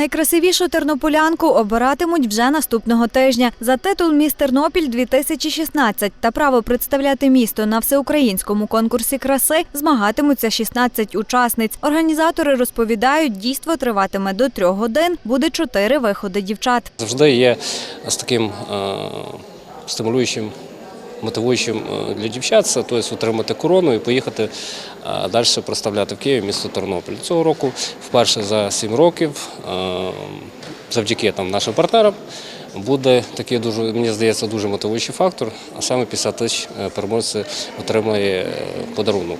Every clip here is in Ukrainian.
Найкрасивішу тернополянку обиратимуть вже наступного тижня. За титул Міс Тернопіль 2016 та право представляти місто на всеукраїнському конкурсі краси змагатимуться 16 учасниць. Організатори розповідають, дійство триватиме до трьох годин. Буде чотири виходи дівчат. завжди є з таким е, стимулюючим, мотивуючим е, для дівчат, це тобто отримати корону і поїхати е, далі представляти в Києві місто Тернопіль. Цього року вперше за 7 років, е, завдяки там, нашим партнерам, буде такий дуже, мені здається, дуже мотивуючий фактор, а саме 50 тисяч переможців отримає подарунок.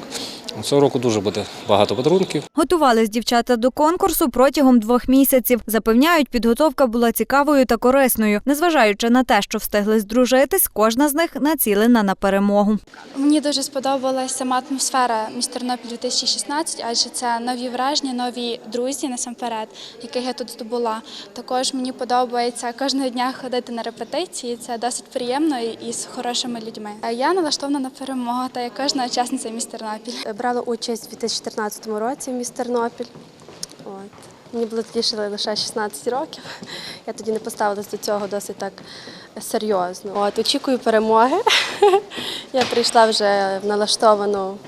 Цього року дуже буде багато подарунків. Готувались дівчата до конкурсу протягом двох місяців. Запевняють, підготовка була цікавою та корисною. Незважаючи на те, що встигли здружитись, кожна з них націлена на перемогу. Мені дуже сподобалася сама атмосфера міс Тернопіль 2016, адже це нові враження, нові друзі насамперед, яких я тут здобула. Також мені подобається кожного дня ходити на репетиції. Це досить приємно і з хорошими людьми. Я налаштована на перемогу, та як кожна учасниця міс Тернопіль. Брала участь у 2014 році в міс Тернопіль. От. Мені було тоді лише 16 років. Я тоді не поставилась до цього досить так серйозно. От, очікую перемоги. Я прийшла вже в налаштовану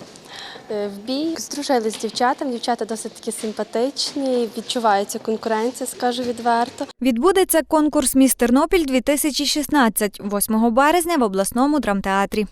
е, в бій. Здружились з дівчатами. Дівчата досить такі симпатичні, відчувається конкуренція, скажу відверто. Відбудеться конкурс Міс Тернопіль 2016 8 березня в обласному драмтеатрі.